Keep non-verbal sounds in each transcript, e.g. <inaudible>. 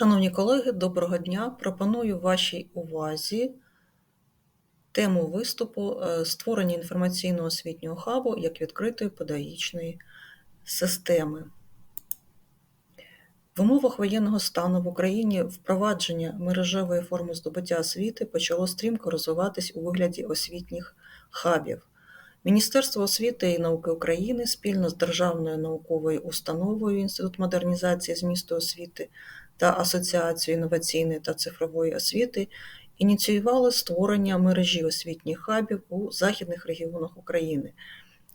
Шановні колеги, доброго дня! Пропоную вашій увазі тему виступу е, створення інформаційного освітнього хабу як відкритої педагогічної системи. В умовах воєнного стану в Україні впровадження мережевої форми здобуття освіти почало стрімко розвиватись у вигляді освітніх хабів. Міністерство освіти і науки України спільно з Державною науковою установою Інститут модернізації змісту освіти та Асоціацією інноваційної та цифрової освіти ініціювали створення мережі освітніх хабів у західних регіонах України,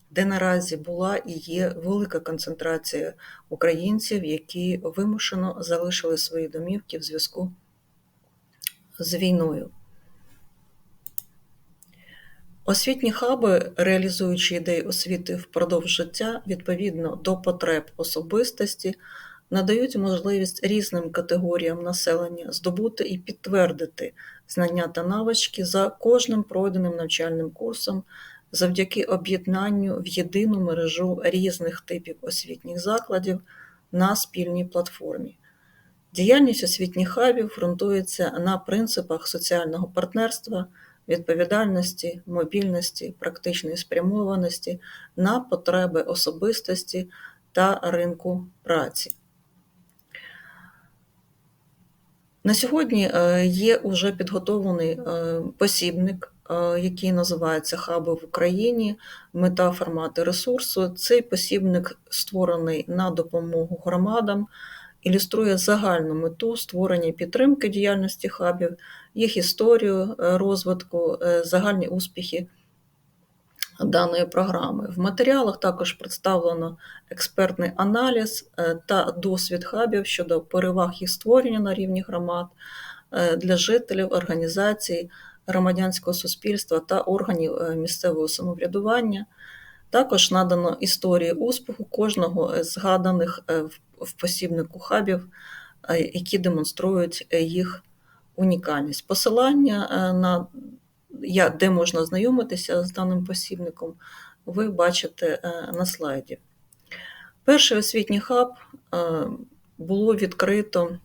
де наразі була і є велика концентрація українців, які вимушено залишили свої домівки в зв'язку з війною. Освітні хаби, реалізуючи ідеї освіти впродовж життя відповідно до потреб особистості, надають можливість різним категоріям населення здобути і підтвердити знання та навички за кожним пройденим навчальним курсом завдяки об'єднанню в єдину мережу різних типів освітніх закладів на спільній платформі. Діяльність освітніх хабів ґрунтується на принципах соціального партнерства, відповідальності, мобільності, практичної спрямованості на потреби особистості та ринку праці. На сьогодні е, є уже підготовлений е, посібник, е, який називається Хаби в Україні, мета формати ресурсу. Цей посібник створений на допомогу громадам, ілюструє загальну мету створення підтримки діяльності хабів, їх історію розвитку, загальні успіхи даної програми. В матеріалах також представлено експертний аналіз е, та досвід хабів щодо переваг їх створення на рівні громад е, для жителів, організацій, громадянського суспільства та органів е, місцевого самоврядування. Також надано історії успіху кожного з згаданих в посібнику хабів, які демонструють їх унікальність. Посилання на де можна ознайомитися з даним посібником, ви бачите е, на слайді. Перший освітній хаб е, було відкрито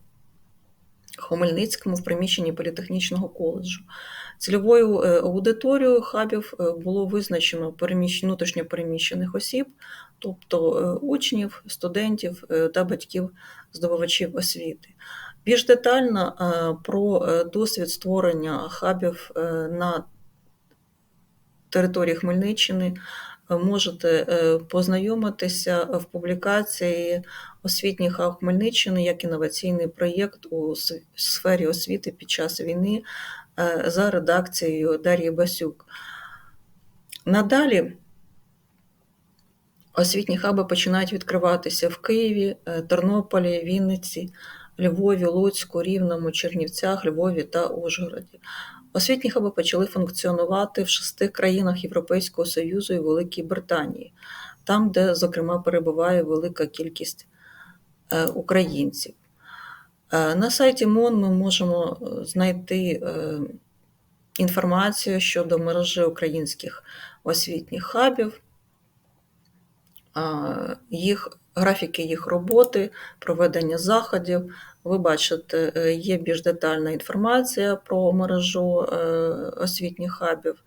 Хмельницькому в приміщенні політехнічного коледжу. Цільовою е, аудиторією хабів було визначено внутрішньо переміщених осіб, тобто учнів, студентів та батьків здобувачів освіти. Більш детально е, про е, досвід створення хабів е, на території Хмельниччини можете познайомитися в публікації освітній хаб Хмельниччини як інноваційний проєкт у сфері освіти під час війни за редакцією Дар'ї Басюк. Надалі освітні хаби починають відкриватися в Києві, Тернополі, Вінниці. Львові, Луцьку, Рівному, Чернівцях, Львові та Ужгороді. Освітні хаби почали функціонувати в шести країнах Європейського Союзу і Великій Британії, там, де, зокрема, перебуває велика кількість е, українців. Е, на сайті МОН ми можемо е, знайти інформацію щодо мережі українських освітніх хабів, їх графіки їх роботи, проведення заходів. Ви бачите, е, є більш детальна інформація про мережу е, освітніх хабів,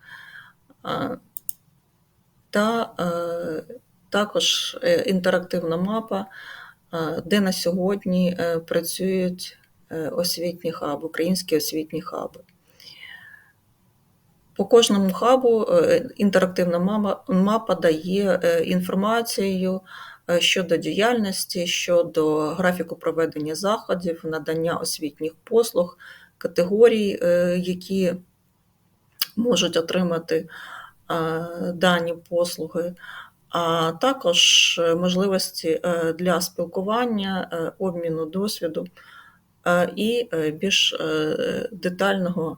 та е, також інтерактивна мапа, де на сьогодні працюють освітні хаби, українські освітні хаби. По кожному хабу інтерактивна мапа дає інформацію щодо діяльності, щодо графіку проведення заходів, надання освітніх послуг, категорій, е, які можуть отримати е, дані послуги, а також можливості для спілкування, обміну досвіду і більш детального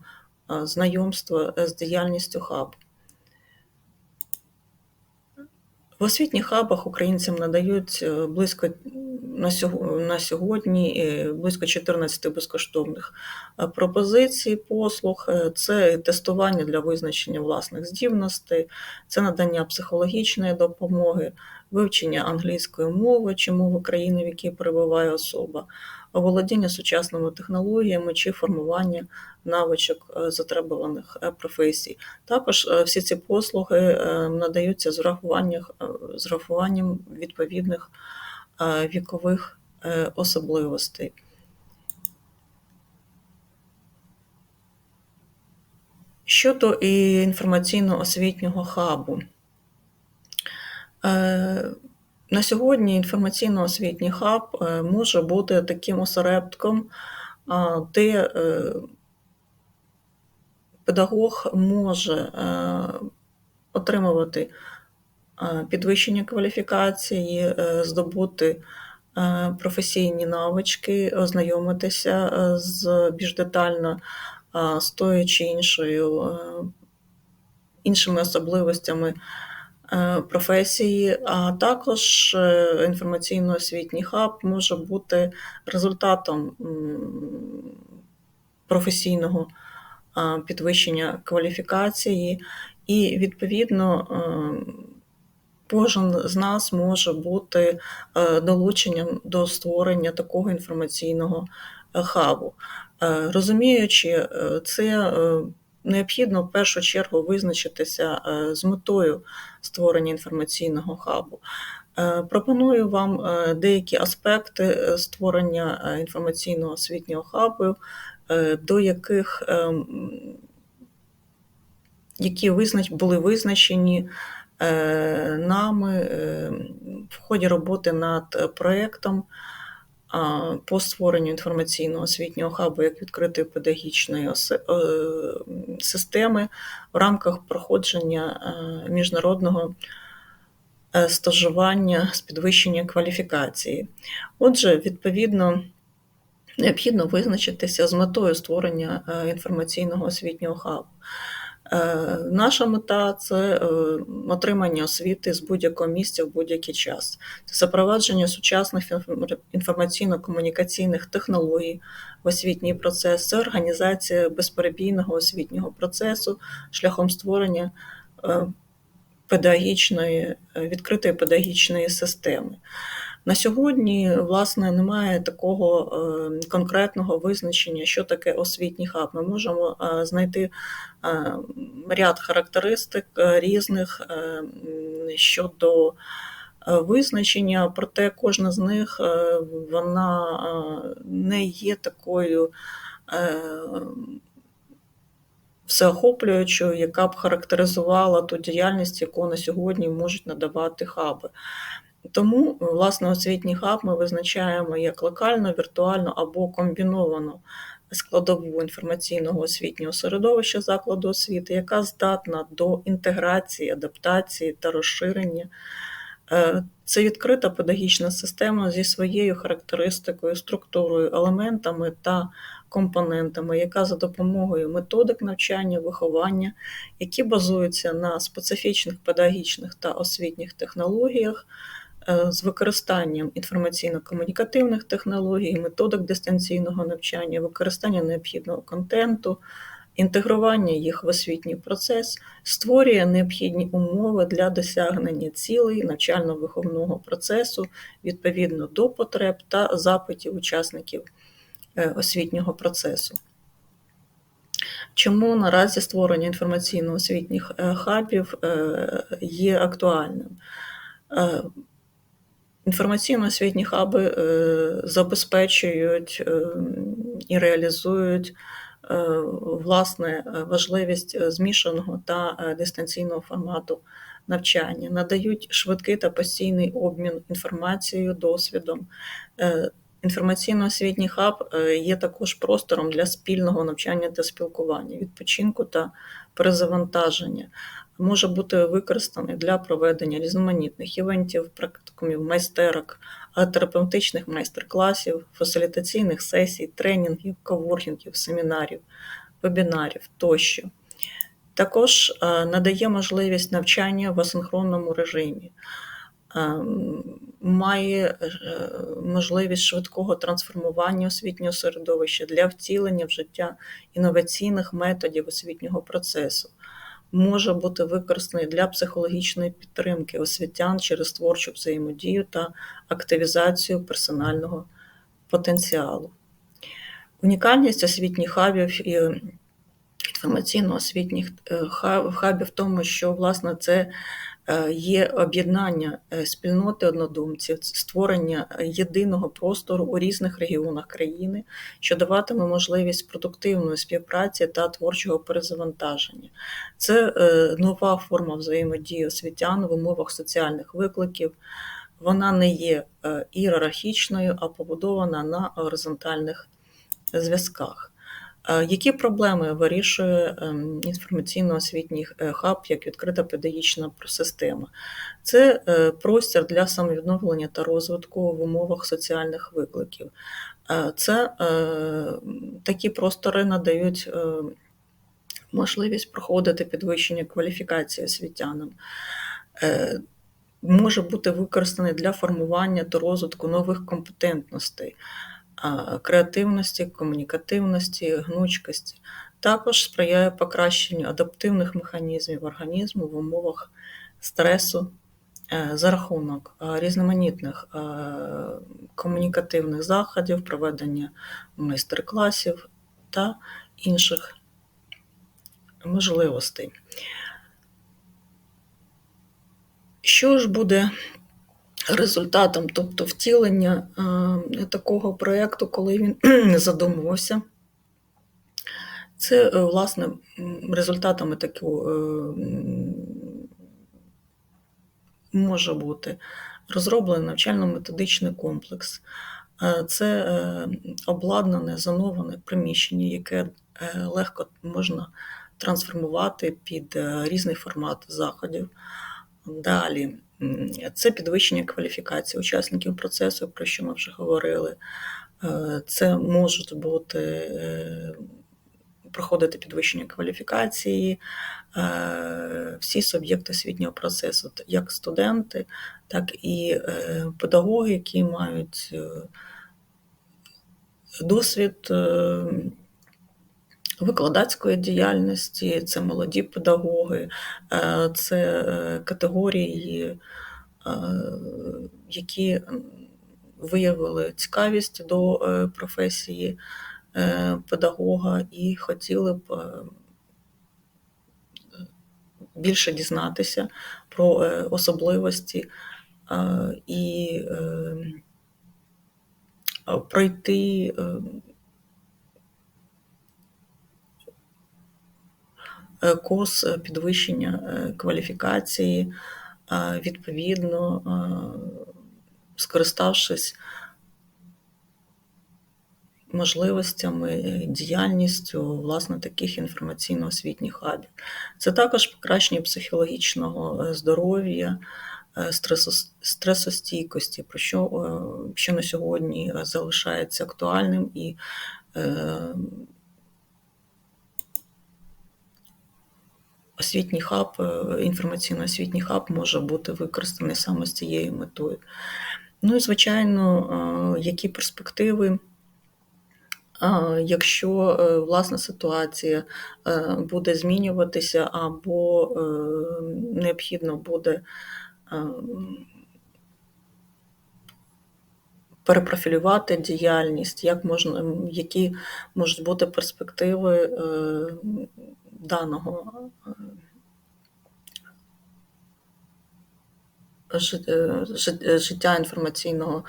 знайомства з діяльністю хабу. В освітніх хабах українцям надають е, близько на сьогодні е, близько 14 безкоштовних е, пропозицій послуг. Це тестування для визначення власних здібностей, це надання психологічної допомоги, вивчення англійської мови чи мови країни, в якій перебуває особа, володіння сучасними технологіями чи формування навичок затребуваних професій. Також всі ці послуги надаються з врахуванням відповідних вікових особливостей. Щодо інформаційно-освітнього хабу. Е, на сьогодні інформаційно-освітній хаб е, може бути таким осередком, де е, педагог може отримувати підвищення кваліфікації, здобути професійні навички, ознайомитися з більш детально з тою чи іншою, е, іншими особливостями е, професії, а також е, інформаційно-освітній хаб може бути результатом професійного підвищення кваліфікації, і, відповідно, кожен з нас може бути долученням до створення такого інформаційного хабу. Е, розуміючи е, це, е, необхідно в першу чергу визначитися з метою створення інформаційного хабу. Пропоную вам деякі аспекти створення інформаційного освітнього хабу, до яких які були визначені нами в ході роботи над проєктом по створенню інформаційного освітнього хабу як відкритої педагогічної е, системи в рамках проходження е, міжнародного е, стажування з підвищення кваліфікації. Отже, відповідно. Необхідно визначитися з метою створення інформаційного освітнього хабу. Е, наша мета це е, отримання освіти з будь-якого місця в будь-який час, це запровадження сучасних інформаційно-комунікаційних технологій в освітній процес, це організація безперебійного освітнього процесу шляхом створення е, педагогічної, відкритої педагогічної системи. На сьогодні, власне, немає такого е, конкретного визначення, що таке освітній хаб. Ми можемо е, знайти е, ряд характеристик різних щодо визначення, проте кожна з них вона не є такою. Всеохоплюючою, яка б характеризувала ту діяльність, яку на сьогодні можуть надавати хаби. Тому, власне, освітній хаб ми визначаємо як локально, віртуально або комбіновану складову інформаційного освітнього середовища закладу освіти, яка здатна до інтеграції, адаптації та розширення. Е, це відкрита педагогічна система зі своєю характеристикою, структурою, елементами та компонентами, яка за допомогою методик навчання, виховання, які базуються на специфічних педагогічних та освітніх технологіях. Е, з використанням інформаційно-комунікативних технологій, методик дистанційного навчання, використання необхідного контенту, інтегрування їх в освітній процес створює необхідні умови для досягнення цілей навчально-виховного процесу відповідно до потреб та запитів учасників е, освітнього процесу. Чому наразі створення інформаційно-освітніх е, хабів є актуальним? Інформаційно-освітні хаби е, забезпечують е, і реалізують е, власне важливість змішаного та дистанційного формату навчання, надають швидкий та постійний обмін інформацією, досвідом. Інформаційно-освітній хаб є також простором для спільного навчання та спілкування, відпочинку та перезавантаження може бути використаний для проведення різноманітних івентів, практикумів, майстерок, терапевтичних майстер-класів, фасилітаційних сесій, тренінгів, коворкінгів, семінарів, вебінарів тощо. Також е, надає можливість навчання в асинхронному режимі. Е, має е, можливість швидкого трансформування освітнього середовища для втілення в життя інноваційних методів освітнього процесу, може бути використаний для психологічної підтримки освітян через творчу взаємодію та активізацію персонального потенціалу. Унікальність освітніх хабів і інформаційно-освітніх хабів в тому, що власне це Е, є об'єднання е, спільноти однодумців, створення єдиного простору у різних регіонах країни, що даватиме можливість продуктивної співпраці та творчого перезавантаження. Це е, нова форма взаємодії освітян в умовах соціальних викликів. Вона не є ієрархічною, а побудована на горизонтальних зв'язках. Які проблеми вирішує ем, інформаційно-освітній е, хаб як відкрита педагогічна система? Це е, простір для самовідновлення та розвитку в умовах соціальних викликів. Е, це такі простори надають можливість проходити підвищення кваліфікації освітянам. Може бути використаний для формування та розвитку нових компетентностей креативності, комунікативності, гнучкості. Також сприяє покращенню адаптивних механізмів організму в умовах стресу е, за рахунок різноманітних комунікативних заходів, проведення майстер-класів та інших можливостей. Що ж буде результатом, тобто втілення е, такого проєкту, коли він <clears throat> задумувався. Це, е, власне, результатами такого е, може бути розроблений навчально-методичний комплекс. Це обладнане, зоноване приміщення, яке легко можна трансформувати під різний формат заходів. Далі це підвищення кваліфікації учасників процесу, про що ми вже говорили. Е, це можуть бути е, проходити підвищення кваліфікації е, всі суб'єкти освітнього процесу, як студенти, так і педагоги, які мають досвід викладацької діяльності, це молоді педагоги, е, це е, категорії, е, які виявили цікавість до професії педагога і хотіли б більше дізнатися про особливості і пройти курс е, підвищення е, кваліфікації, відповідно, скориставшись можливостями, діяльністю власне таких інформаційно-освітніх хабів. Це також покращення психологічного здоров'я, стресостійкості, про що, що на сьогодні залишається актуальним і освітній хаб, е, інформаційно-освітній хаб може бути використаний саме з цією метою. Ну і, звичайно, е, які перспективи. Якщо е, власна ситуація буде змінюватися, або необхідно буде перепрофілювати діяльність, як можна, які можуть бути перспективи даного життя інформаційного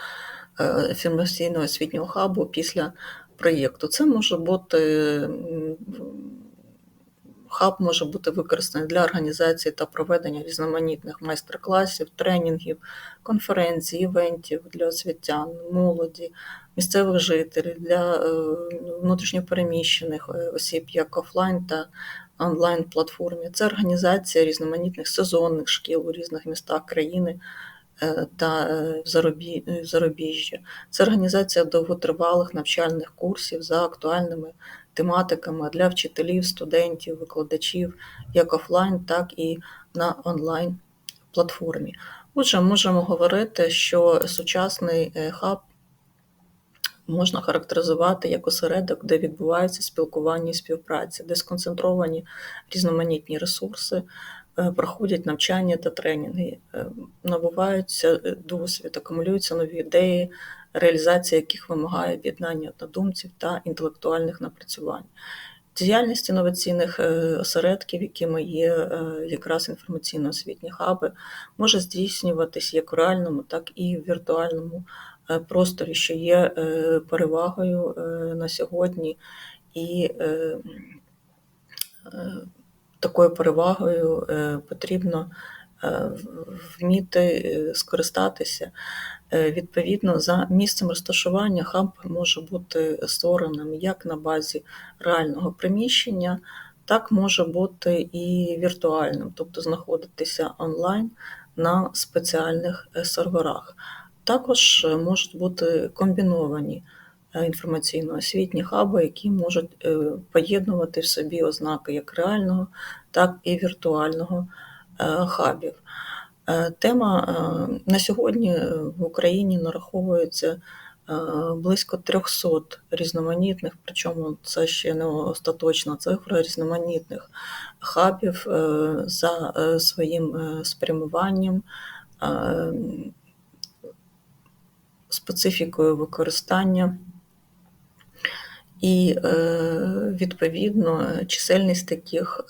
е, інформаційного освітнього хабу після проєкту. Це може бути хаб може бути використаний для організації та проведення різноманітних майстер-класів, тренінгів, конференцій, івентів для освітян, молоді, місцевих жителів, для внутрішньопереміщених осіб як офлайн та онлайн-платформі. Це організація різноманітних сезонних шкіл у різних містах країни е, та е, зарубіжжя. Це організація довготривалих навчальних курсів за актуальними тематиками для вчителів, студентів, викладачів як офлайн, так і на онлайн-платформі. Отже, можемо говорити, що сучасний е, хаб можна характеризувати як осередок, де відбувається спілкування і співпраця, де сконцентровані різноманітні ресурси, е, проходять навчання та тренінги, е, набуваються е, досвід, акумулюються нові ідеї, реалізація яких вимагає об'єднання однодумців та інтелектуальних напрацювань. Діяльність інноваційних осередків, якими є якраз інформаційно-освітні хаби, може здійснюватись як у реальному, так і в віртуальному просторі, що є перевагою на сьогодні, і такою перевагою потрібно вміти скористатися. Відповідно, за місцем розташування хаб може бути створеним як на базі реального приміщення, так може бути і віртуальним, тобто знаходитися онлайн на спеціальних е, серверах. Також можуть бути комбіновані е, інформаційно-освітні хаби, які можуть е, поєднувати в собі ознаки як реального, так і віртуального хабів. Е, тема е, на сьогодні в Україні нараховується е, близько 300 різноманітних, причому це ще не остаточна цифра різноманітних хабів за своїм спрямуванням, специфікою використання. І, відповідно, чисельність таких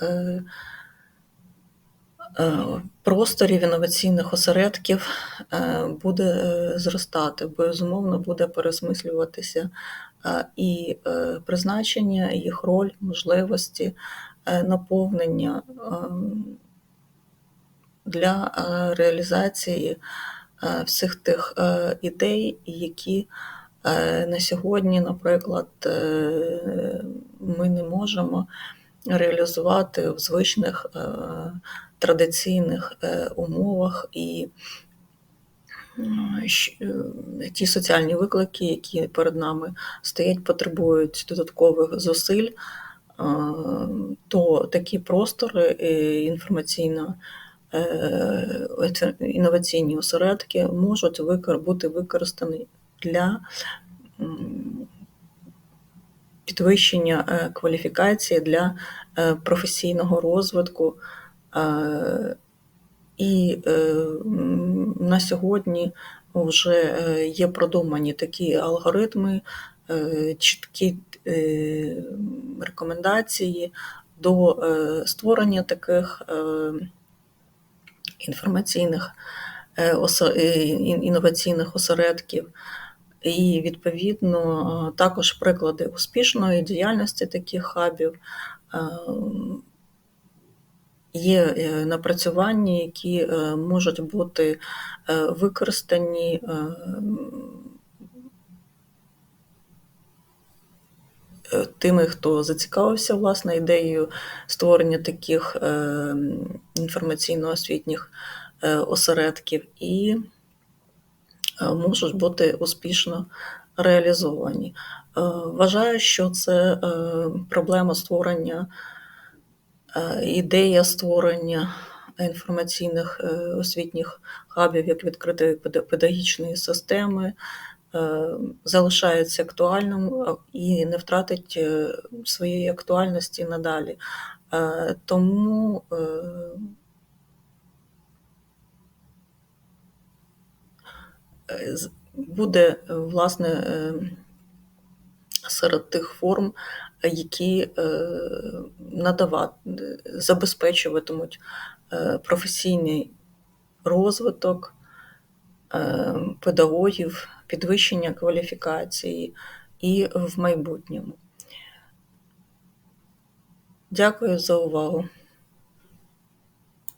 Е, просторів інноваційних осередків е, буде е, зростати, безумовно буде пересмислюватися і призначення, їх роль, можливості, наповнення для реалізації всіх тих ідей, які на сьогодні, наприклад, ми не можемо реалізувати в звичних традиційних е, умовах і е, ті соціальні виклики, які перед нами стоять, потребують додаткових зусиль, то такі простори інформаційно інноваційні осередки можуть бути використані для підвищення е, кваліфікації для професійного розвитку. І е, на сьогодні вже е, є продумані такі алгоритми, е, чіткі рекомендації до створення таких інформаційних інноваційних осередків. І, відповідно, також приклади успішної діяльності таких хабів є е, напрацювання, які е, можуть бути е, використані тими, хто зацікавився власне ідеєю створення таких інформаційно-освітніх осередків і можуть бути успішно реалізовані. Вважаю, що це проблема створення ідея створення інформаційних е, освітніх хабів як відкритої педагогічної системи е, залишається актуальним і не втратить е, своєї актуальності надалі. Тому буде власне серед тих форм які е, надавати, забезпечуватимуть е, професійний розвиток е, педагогів, підвищення кваліфікації і в майбутньому. Дякую за увагу.